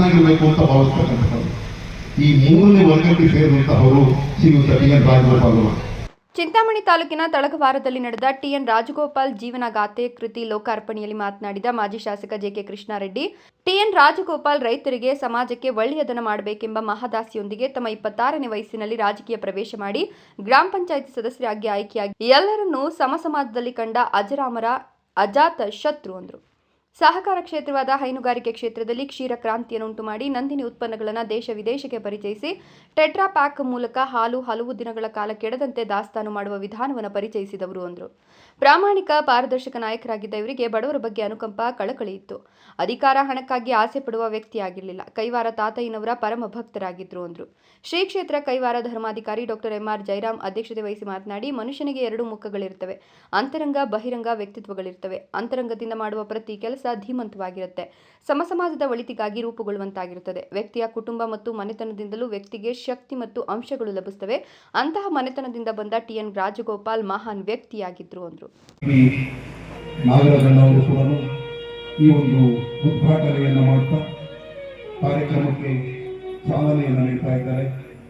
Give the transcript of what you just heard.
ಸಮರ್ಥನಾಗಿರ್ಬೇಕು ಅಂತ ಭಾವಿಸ್ತಕ್ಕಂಥದ್ದು ಈ ಮೂರನೇ ವರ್ಗಕ್ಕೆ ಸೇರಿದಂತಹವರು ಶ್ರೀಯುತ ಟಿ ಎನ್ ರಾಜಗೋಪಾಲ್ ಚಿಂತಾಮಣಿ ತಾಲೂಕಿನ ತಳಗವಾರದಲ್ಲಿ ನಡೆದ ಟಿಎನ್ ರಾಜಗೋಪಾಲ್ ಜೀವನ ಗಾಥೆ ಕೃತಿ ಲೋಕಾರ್ಪಣೆಯಲ್ಲಿ ಮಾತನಾಡಿದ ಮಾಜಿ ಶಾಸಕ ಜೆಕೆ ಕೃಷ್ಣಾರೆಡ್ಡಿ ಟಿಎನ್ ರಾಜಗೋಪಾಲ್ ರೈತರಿಗೆ ಸಮಾಜಕ್ಕೆ ಒಳ್ಳೆಯದನ ಮಾಡಬೇಕೆಂಬ ಮಹದಾಸಿಯೊಂದಿಗೆ ತಮ್ಮ ಇಪ್ಪತ್ತಾರನೇ ವಯಸ್ಸಿನಲ್ಲಿ ರಾಜಕೀಯ ಪ್ರವೇಶ ಮಾಡಿ ಗ್ರಾಮ ಪಂಚಾಯಿತಿ ಸದಸ್ಯರಾಗಿ ಆಯ್ಕೆಯಾಗಿ ಎಲ್ಲರನ್ನೂ ಸಮಸಮಾಜದಲ್ಲಿ ಕಂಡ ಅಜರಾಮರ, ಅಜಾತ ಶತ್ರು ಅಂದರು. ಸಹಕಾರ ಕ್ಷೇತ್ರವಾದ ಹೈನುಗಾರಿಕೆ ಕ್ಷೇತ್ರದಲ್ಲಿ ಕ್ಷೀರ ಕ್ರಾಂತಿಯನ್ನುಂಟು ಮಾಡಿ ನಂದಿನಿ ಉತ್ಪನ್ನಗಳನ್ನು ದೇಶ ವಿದೇಶಕ್ಕೆ ಪರಿಚಯಿಸಿ ಟೆಟ್ರಾ ಪ್ಯಾಕ್ ಮೂಲಕ ಹಾಲು ಹಲವು ದಿನಗಳ ಕಾಲ ಕೆಡದಂತೆ ದಾಸ್ತಾನು ಮಾಡುವ ವಿಧಾನವನ್ನು ಪರಿಚಯಿಸಿದವರು ಅಂದರು. ಪ್ರಾಮಾಣಿಕ ಪಾರದರ್ಶಕ ನಾಯಕರಾಗಿದ್ದ ಇವರಿಗೆ ಬಡವರ ಬಗ್ಗೆ ಅನುಕಂಪ ಕಳಕಳಿಯಿತ್ತು ಅಧಿಕಾರ ಹಣಕ್ಕಾಗಿ ಆಸೆ ಪಡುವ ವ್ಯಕ್ತಿಯಾಗಿರಲಿಲ್ಲ. ಕೈವಾರ ತಾತಯ್ಯನವರ ಪರಮ ಭಕ್ತರಾಗಿದ್ದರು ಅಂದರು. ಶ್ರೀ ಕ್ಷೇತ್ರ ಕೈವಾರ ಧರ್ಮಾಧಿಕಾರಿ ಡಾಕ್ಟರ್ ಎಂಆರ್ ಜೈರಾಮ್ ಅಧ್ಯಕ್ಷತೆ ವಹಿಸಿ ಮಾತನಾಡಿ, ಮನುಷ್ಯನಿಗೆ ಎರಡು ಮುಖಗಳಿರ್ತವೆ. ಅಂತರಂಗ, ಬಹಿರಂಗ ವ್ಯಕ್ತಿತ್ವಗಳಿರ್ತವೆ. ಅಂತರಂಗದಿಂದ ಮಾಡುವ ಪ್ರತಿ ಕೆಲಸ ಧೀಮಂತವಾಗಿರುತ್ತೆ. ಸಮಸಮಾಜದ ಒಳಿತಿಗಾಗಿ ರೂಪುಗೊಳ್ಳುವಂತಾಗಿರುತ್ತದೆ. ವ್ಯಕ್ತಿಯ ಕುಟುಂಬ ಮತ್ತು ಮನೆತನದಿಂದಲೂ ವ್ಯಕ್ತಿಗೆ ಶಕ್ತಿ ಮತ್ತು ಅಂಶಗಳು ಲಭಿಸುತ್ತವೆ. ಅಂತಹ ಮನೆತನದಿಂದ ಬಂದ ಟಿ. ಎನ್. ರಾಜಗೋಪಾಲ್ ಮಹಾನ್ ವ್ಯಕ್ತಿಯಾಗಿದ್ರು ಅಂದ್ರು. ಈ ಒಂದು ಉದ್ಘಾಟನೆಯನ್ನು ಮಾಡ್ತಾ ಕಾರ್ಯಕ್ರಮಕ್ಕೆ ಚಾಲನೆಯನ್ನು ನೀಡ್ತಾ ಇದ್ದಾರೆ.